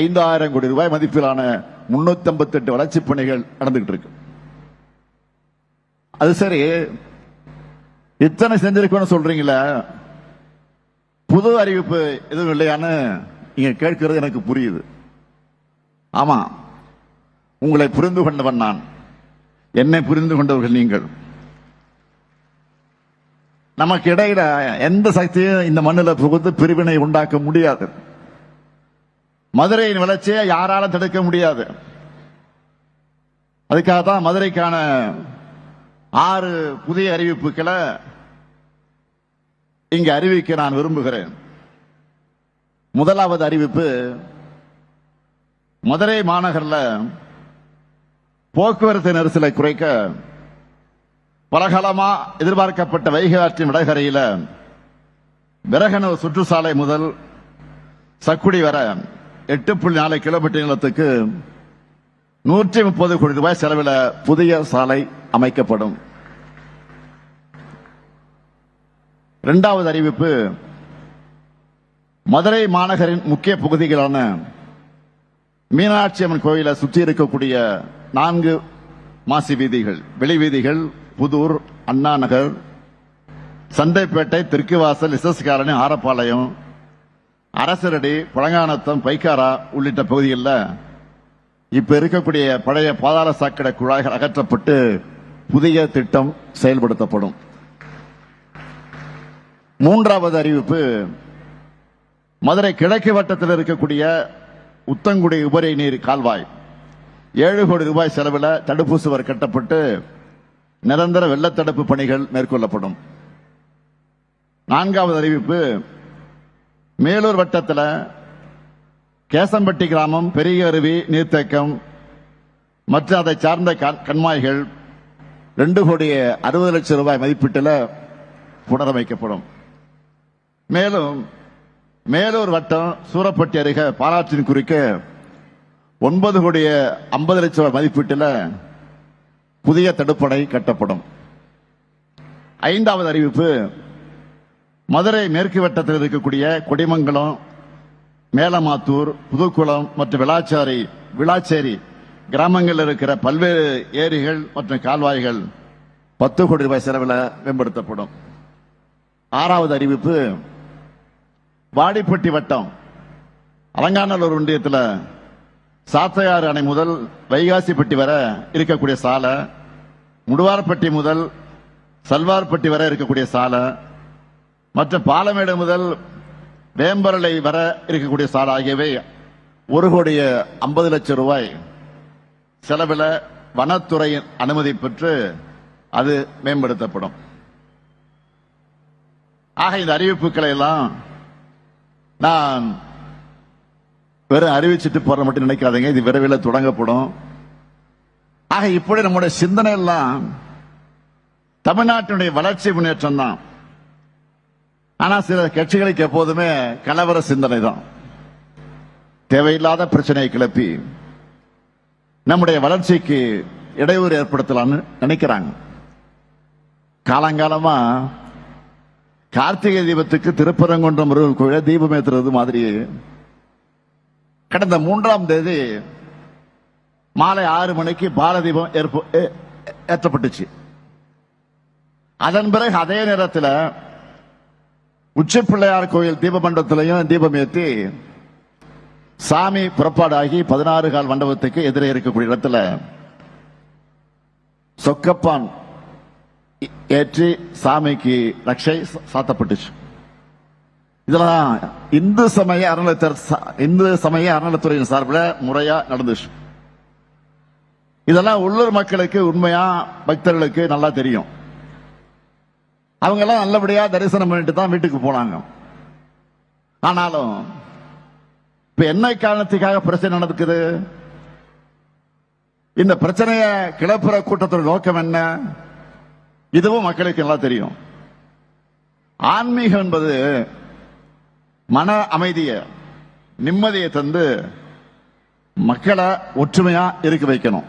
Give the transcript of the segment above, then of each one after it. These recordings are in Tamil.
ஐந்தாயிரம் கோடி ரூபாய் மதிப்பிலான முன்னூத்தி ஐம்பத்தி எட்டு வளர்ச்சி பணிகள் நடந்துகிட்டு இருக்கு. அது சரி. இத்தனை செஞ்சிருக்கோம்னு சொல்றீங்களே புது அறிவிப்பு எதுவும் இல்லையான்னு நீங்க கேட்கிறது எனக்கு புரியுது. ஆமா உங்களை புரிந்து கொண்டவன் நான். என்னை புரிந்து கொண்டவர்கள் நீங்கள். நமக்கு இடையில எந்த சக்தியும் இந்த மண்ணில் புகுந்து பிரிவினை உண்டாக்க முடியாது. மதுரையின் வளர்ச்சியை யாராலும் தடுக்க முடியாது. அதுக்காக தான் மதுரைக்கான ஆறு புதிய அறிவிப்புகளை இங்கு அறிவிக்க நான் விரும்புகிறேன். முதலாவது அறிவிப்பு மதுரை மாநகரில் போக்குவரத்து நெரிசலை குறைக்க பலகாலமா எதிர்பார்க்கப்பட்ட வைகை ஆற்றின் வடகரையில விரகனூர் சுற்றுச்சாலை முதல் சக்குடி வர எட்டு புள்ளி நாலு கிலோமீட்டர் நீளத்துக்கு நூற்றி முப்பது கோடி ரூபாய் செலவில் புதிய சாலை அமைக்கப்படும். இரண்டாவது அறிவிப்பு மதுரை மாநகரின் முக்கிய பகுதிகளான மீனாட்சி அம்மன் கோயிலை சுற்றி இருக்கக்கூடிய நான்கு மாசி வீதிகள் வெளி வீதிகள் புதூர் அண்ணா நகர் சந்தைப்பேட்டை தெற்குவாசல் எஸ்எஸ் காலனி ஆரப்பாளையம் அரசரடி பழங்கானத்தம் பைக்காரா உள்ளிட்ட பகுதிகளில் இப்ப இருக்கக்கூடிய பழைய பாதாள சாக்கடை குழாய்கள் அகற்றப்பட்டு புதிய திட்டம் செயல்படுத்தப்படும். மூன்றாவது அறிவிப்பு மதுரை கிழக்கு வட்டத்தில் இருக்கக்கூடிய உத்தங்குடி உபரி நீர் கால்வாய். ஏழு கோடி ரூபாய் செலவில் தடுப்பு சுவர் கட்டப்பட்டு நிரந்தர வெள்ளத்தடுப்பு பணிகள் மேற்கொள்ளப்படும். நான்காவது அறிவிப்பு மேலூர் வட்டத்தில் கேசம்பட்டி கிராமம் பெரிய அருவி நீர்த்தேக்கம் மற்றும் அதை சார்ந்த கண்மாய்கள் ரெண்டு கோடி அறுபது லட்சம் ரூபாய் மதிப்பீட்டில் புனரமைக்கப்படும். மேலும் மேலூர் வட்டம் சூரப்பட்டி அருகே பாலாற்றின் குறிக்க ஒன்பது கோடி ஐம்பது லட்சம் ரூபாய் மதிப்பீட்டில் புதிய தடுப்பணை கட்டப்படும். ஐந்தாவது அறிவிப்பு மதுரை மேற்கு வட்டத்தில் இருக்கக்கூடிய கொடிமங்கலம் மேலமாத்தூர் புதுக்குளம் மற்றும் விளாச்சாரி விளாச்சேரி கிராமங்களில் இருக்கிற பல்வேறு ஏரிகள் மற்றும் கால்வாய்கள் பத்து கோடி ரூபாய் செலவில் மேம்படுத்தப்படும். ஆறாவது அறிவிப்பு வாடிப்பட்டி வட்டம் அலங்காநல்லூர் ஒன்றியத்தில் சாத்தையாறு அணை முதல் வைகாசிப்பட்டி வரை இருக்கக்கூடிய சாலை முடுவார்பட்டி முதல் சல்வார்பட்டி வரை இருக்கக்கூடிய சாலை மற்றும் பாலமேடு முதல் வேம்பரலை வர இருக்கக்கூடிய சாலை ஆகியவை ஒரு கோடிய ஐம்பது லட்சம் ரூபாய். செலவில் வனத்துறையின் அனுமதி பெற்று அது மேம்படுத்தப்படும். ஆக இந்த அறிவிப்புகளை எல்லாம் நான் வெறும் அறிவிச்சிட்டு போற மட்டும் நினைக்காதீங்க. இது விரைவில் தொடங்கப்படும். ஆக இப்படி நம்முடைய சிந்தனை எல்லாம் தமிழ்நாட்டினுடைய வளர்ச்சி முன்னேற்றம் தான். ஆனா சில கட்சிகளுக்கு எப்போதுமே கலவர சிந்தனை தான். தேவையில்லாத பிரச்சனையை கிளப்பி நம்முடைய வளர்ச்சிக்கு இடையூறு ஏற்படுத்தலாம்னு நினைக்கிறாங்க. காலங்காலமா கார்த்திகை தீபத்துக்கு திருப்பரங்குன்றம் முருகன் கோயில தீபம் ஏத்துறது மாதிரி கடந்த மூன்றாம் தேதி மாலை ஆறு மணிக்கு பாலதீபம் ஏற்ப- ஏ- ஏற்றப்பட்டுச்சு. அதன் பிறகு அதே நேரத்தில் உச்சி பிள்ளையார் கோயில் தீபமண்டபத்திலையும் தீபம் ஏற்றி சாமி புறப்பாடாகி பதினாறு கால் மண்டபத்துக்கு எதிரே இருக்கக்கூடிய இடத்துல சொக்கப்பான் ஏற்றி சாமிக்கு ரக்ஷை சா- சாத்தப்பட்டுச்சு. இதெல்லாம் இந்து சமய அறநிலையத்தர் சா- இந்து சமய அறநிலைத்துறையின் சார்பில் முறையா நடந்துச்சு. இதெல்லாம் உள்ளூர் மக்களுக்கு உண்மையா பக்தர்களுக்கு நல்லா தெரியும். அவங்க எல்லாம் நல்லபடியா தரிசனம் பண்ணிட்டு தான் வீட்டுக்கு போனாங்க. ஆனாலும் இப்ப என்ன காரணத்துக்காக பிரச்சனை நடக்குது? இந்த பிரச்சனையை கிளப்புற கூட்டத்தோட நோக்கம் என்ன? இதுவும் மக்களுக்கு நல்லா தெரியும். ஆன்மீகம் என்பது மன அமைதியை நிம்மதியை தந்து மக்களை ஒற்றுமையா இருக்க வைக்கணும்.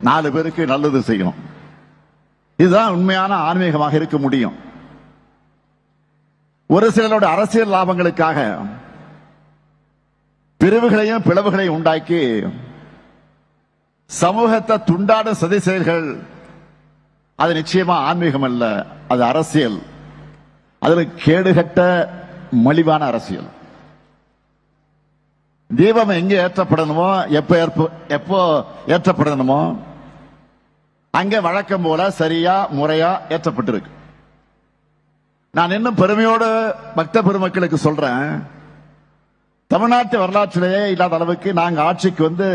நாலு பேருக்கு நல்லது செய்யணும். இதுதான் உண்மையான ஆன்மீகமாக இருக்க முடியும். ஒரு சிலரோட அரசியல் லாபங்களுக்காக பிரிவுகளையும் பிளவுகளையும் உண்டாக்கி சமூகத்தை துண்டாடும் சதி செயல்கள் அது நிச்சயமா ஆன்மீகம் அல்ல அது அரசியல். அதில் கேடுகட்ட மலிவான அரசியல். தீபம் எங்க ஏற்றப்படணுமோ எப்போ எப்போ ஏற்றப்படணுமோ அங்க வழக்கம் போல சரியா முறையா ஏற்றப்பட்டிருக்கு. நான் இன்னும் பெருமையோடு பக்த பெருமக்களுக்கு சொல்றேன். தமிழ்நாட்டு வரலாற்றிலேயே இல்லாத அளவுக்கு நாங்கள் ஆட்சிக்கு வந்து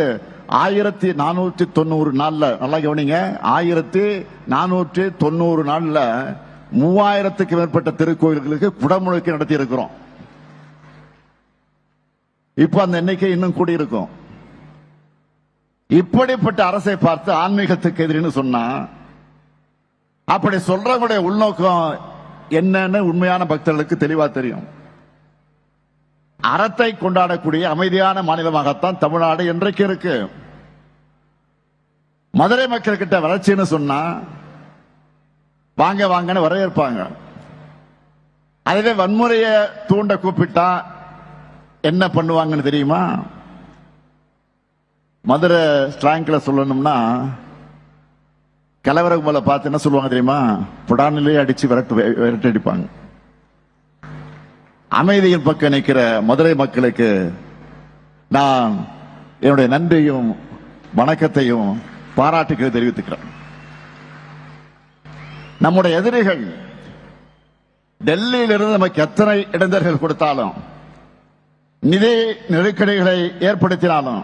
ஆயிரத்தி நானூற்றி தொண்ணூறு நாளில் நல்லா கவனிங்க ஆயிரத்தி நானூற்றி தொண்ணூறு நாளில் மூவாயிரத்துக்கு மேற்பட்ட திருக்கோயில்களுக்கு குடமுழுக்கு நடத்தி இருக்கிறோம் இப்போ அந்த எண்ணிக்கை இன்னும் கூடியிருக்கும். இப்படிப்பட்ட அரசை பார்த்து ஆன்மீகத்துக்கு எதிரின்னு சொன்னா அப்படி சொல்றவங்களுடைய உள்நோக்கம் என்னன்னு உண்மையான பக்தர்களுக்கு தெளிவா தெரியும். அறத்தை கொண்டாடக்கூடிய அமைதியான மாநிலமாகத்தான் தமிழ்நாடு இன்றைக்கு இருக்கு? மதுரை மக்கள் கிட்ட வளர்ச்சின்னு சொன்னா வாங்க வாங்கன்னு வரவேற்பாங்க. அதுவே வன்முறையை தூண்ட கூப்பிட்டா என்ன பண்ணுவாங்கன்னு தெரியுமா? மதுரை ஸ்லாங்க்ல சொல்லணும்னா கலவர கும்பலை பார்த்து என்ன சொல்லுவாங்க தெரியுமா? புடானிலே அடித்து விரட்டு விரட்டடிப்பாங்க அமைதியின் பக்கம் நிற்கிற மதுரை மக்களுக்கு நான் என்னுடைய நன்றியும் வணக்கத்தையும் பாராட்டுக்களை தெரிவித்துக்கிறேன். நம்முடைய எதிரிகள் டெல்லியிலிருந்து நமக்கு எத்தனை இடைஞ்சல்கள் கொடுத்தாலும் நிதி நெருக்கடிகளை ஏற்படுத்தினாலும்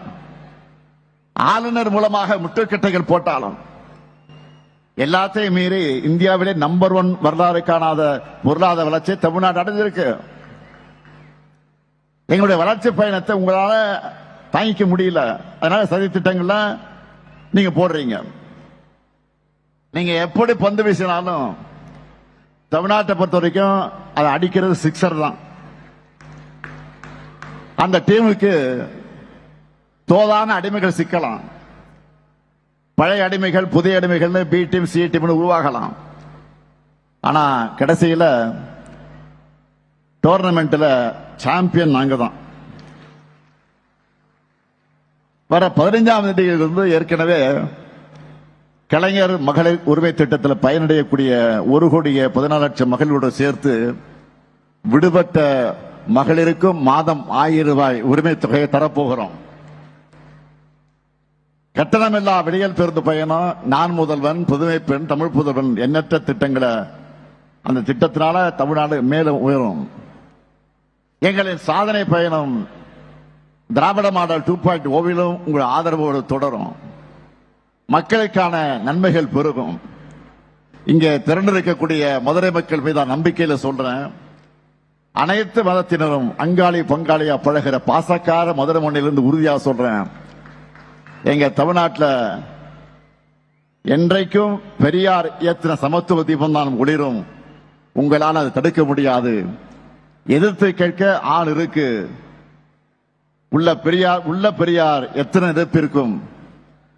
ஆளுநர் மூலமாக முட்டுக்கட்டைகள் போட்டாலும் எல்லாத்தையும் மீறி இந்தியாவிலே நம்பர் ஒன் வரலாறு காணாத பொருளாதார வளர்ச்சி தமிழ்நாடு அடைஞ்சிருக்கு. எங்களுடைய வளர்ச்சி பயணத்தை உங்களால தாங்கிக்க முடியல. அதனால சதி திட்டங்கள்ல நீங்க போடுறீங்க. நீங்க எப்படி பந்து வீசினாலும் தமிழ்நாட்டை பொறுத்த வரைக்கும் அதை அடிக்கிறது சிக்ஸர் தான். அந்த டீமுக்கு தோதான அடிமைகள் சிக்கலாம். பழைய அடிமைகள் புதிய அடிமைகள்னு பி டீம் சி டீம்னு உருவாகலாம். ஆனா கடைசியில டோர்னமெண்ட்ல சாம்பியன் நாங்க தான் வர பதினைஞ்சாம் தேதியிலிருந்து ஏற்கனவே கலைஞர் மகளிர் உரிமை திட்டத்தில் பயனடையக்கூடிய ஒரு கோடியே பதினாலு லட்சம் மகளிரோடு சேர்த்து விடுபட்ட மகளிருக்கும் மாதம் ஆயிரம் ரூபாய் உரிமை தொகையை தரப்போகிறோம். கட்டணமில்லா விடியல் பேருந்து பயணம் நான் முதல்வன் புதுமை பெண் தமிழ் புதல்வன் எண்ணற்ற திட்டங்களை. அந்த திட்டத்தினால தமிழ்நாடு மேலும் உயரும். எங்களின் சாதனை பயணம் திராவிட மாடல் டூ பாயிண்ட் ஓவிலும் உங்கள் ஆதரவோடு தொடரும். மக்களுக்கான நன்மைகள் பெருகும். இங்கே திரண்டிருக்கக்கூடிய மதுரை மக்கள் மீது நம்பிக்கையில் சொல்றேன். அனைத்து மதத்தினரும் அங்காளி பங்காளியா பழகிற பாசக்கார மதுரை மண்ணிலிருந்து உறுதியாக சொல்றேன். எங்க தமிழ்நாட்டில் என்றைக்கும் பெரியார் இயற்றின சமத்துவ தீபம் தான் ஒளிரும். உங்களால் அதை தடுக்க முடியாது. எதிர்த்து கேட்க ஆள் இருக்கு. உள்ள பெரியார் உள்ள பெரியார் எத்தனை எதிர்ப்பு இருக்கும்?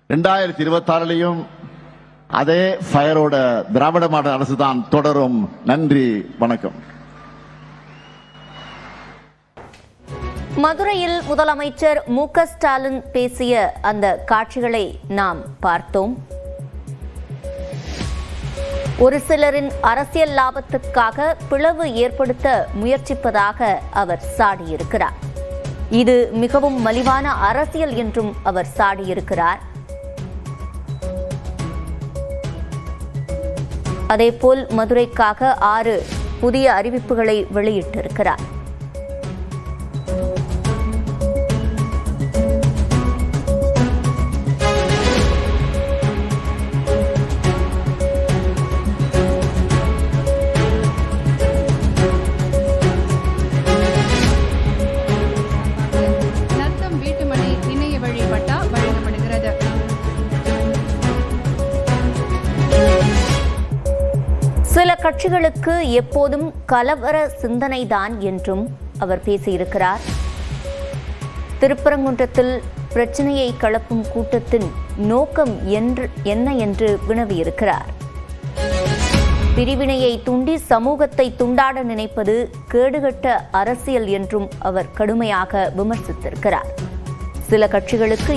ரெண்டாயிரத்தி இருபத்தி ஆறுலையும் அதே ஃபயரோட திராவிட மாடல் அரசு தான் தொடரும். நன்றி வணக்கம். மதுரையில் முதலமைச்சர் மு ஸ்டாலின் பேசிய அந்த காட்சிகளை நாம் பார்த்தோம். ஒரு சிலரின் அரசியல் லாபத்துக்காக பிளவு ஏற்படுத்த முயற்சிப்பதாக அவர் சாடியிருக்கிறார். இது மிகவும் மலிவான அரசியல் என்றும் அவர் சாடியிருக்கிறார். அதேபோல் மதுரைக்காக ஆறு புதிய அறிவிப்புகளை வெளியிட்டிருக்கிறார். கட்சிகளுக்கு எப்போதும் கலவர சிந்தனைதான் என்றும் அவர் பேசியிருக்கிறார். திருப்பரங்குன்றத்தில் பிரச்சனையை கலப்பும் கூட்டத்தின் நோக்கம் என்று என்ன என்று வினவியிருக்கிறார். பிரிவினையை தூண்டி சமூகத்தை துண்டாட நினைப்பது கேடுகட்ட அரசியல் என்றும் அவர் கடுமையாக விமர்சித்திருக்கிறார். சில கட்சிகளுக்கு